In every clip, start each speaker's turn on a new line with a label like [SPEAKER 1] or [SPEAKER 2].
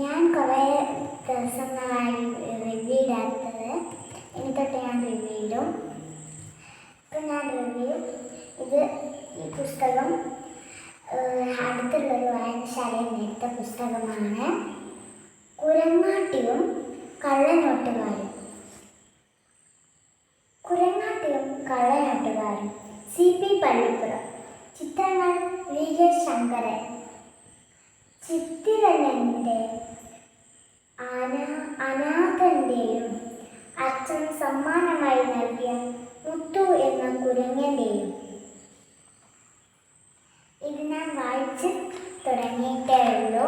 [SPEAKER 1] ഞാൻ കുറേ ദിവസങ്ങളായി റിവ്യൂ ഇടാത്തത്. ഇനി തൊട്ട് ഞാൻ റിവ്യൂ ഇടും. ഇപ്പം ഞാൻ റിവ്യൂ ഇത് ഈ പുസ്തകം അടുത്തുള്ളൊരു വായനശാലയിൽ എടുത്ത പുസ്തകമാണ്. കുരങ്ങാട്ടിയും കള്ളനോട്ടുകാരും കുരങ്ങാട്ടിയും കള്ളനോട്ടുകാരും സി പി പള്ളിപ്പുറം. ചിത്രങ്ങൾ വി കെ ശങ്കരൻ. ചിത്തിരനന്റെ അനാ അനാഥന്റെയും അച്ഛൻ സമ്മാനമായി നൽകിയ മുത്തു എന്ന കുരങ്ങന്റെയും. ഇത് ഞാൻ വായിച്ച് തുടങ്ങിയിട്ടേ ഉള്ളൂ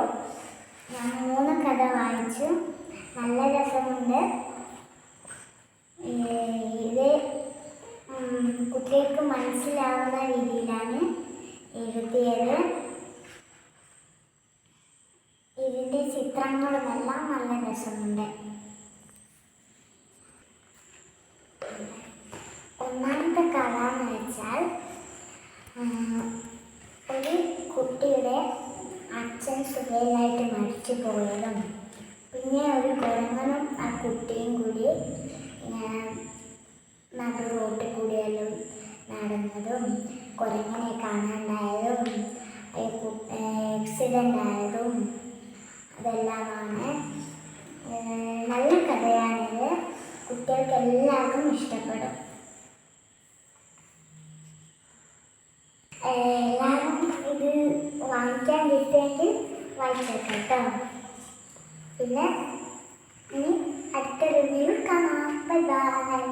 [SPEAKER 1] ഞാൻ മൂന്ന് കഥ വായിച്ചു. നല്ല രസമുണ്ട്. ഇത് കുട്ടികൾക്ക് മനസ്സിലാവുന്ന ചിത്രങ്ങളുമെല്ലാം നല്ല രസമുണ്ട്. ഒന്നാമത്തെ കഥ എന്ന് വെച്ചാൽ ഒരു കുട്ടിയുടെ അച്ഛൻ സുഖയിലായിട്ട് മരിച്ചു പോയതും പിന്നെ ഒരു കുരങ്ങനും ആ കുട്ടിയും കൂടി നടു റോട്ടിൽ കൂടിയെല്ലാം നടന്നതും കുരങ്ങനെ കാണാണ്ടായതും ആക്സിഡന്റ് ആയതും അതെല്ലാമാണ് ഏഹ് നല്ല കഥയാണിത്. കുട്ടികൾക്ക് എല്ലാവർക്കും ഇഷ്ടപ്പെടും എല്ലാവരും ഇത് വാങ്ങിക്കാൻ കിട്ടുമെങ്കിൽ വായിച്ചേക്കാം പിന്നെ ഇനി അടുത്ത റിവ്യൂ കാണാം. Bye bye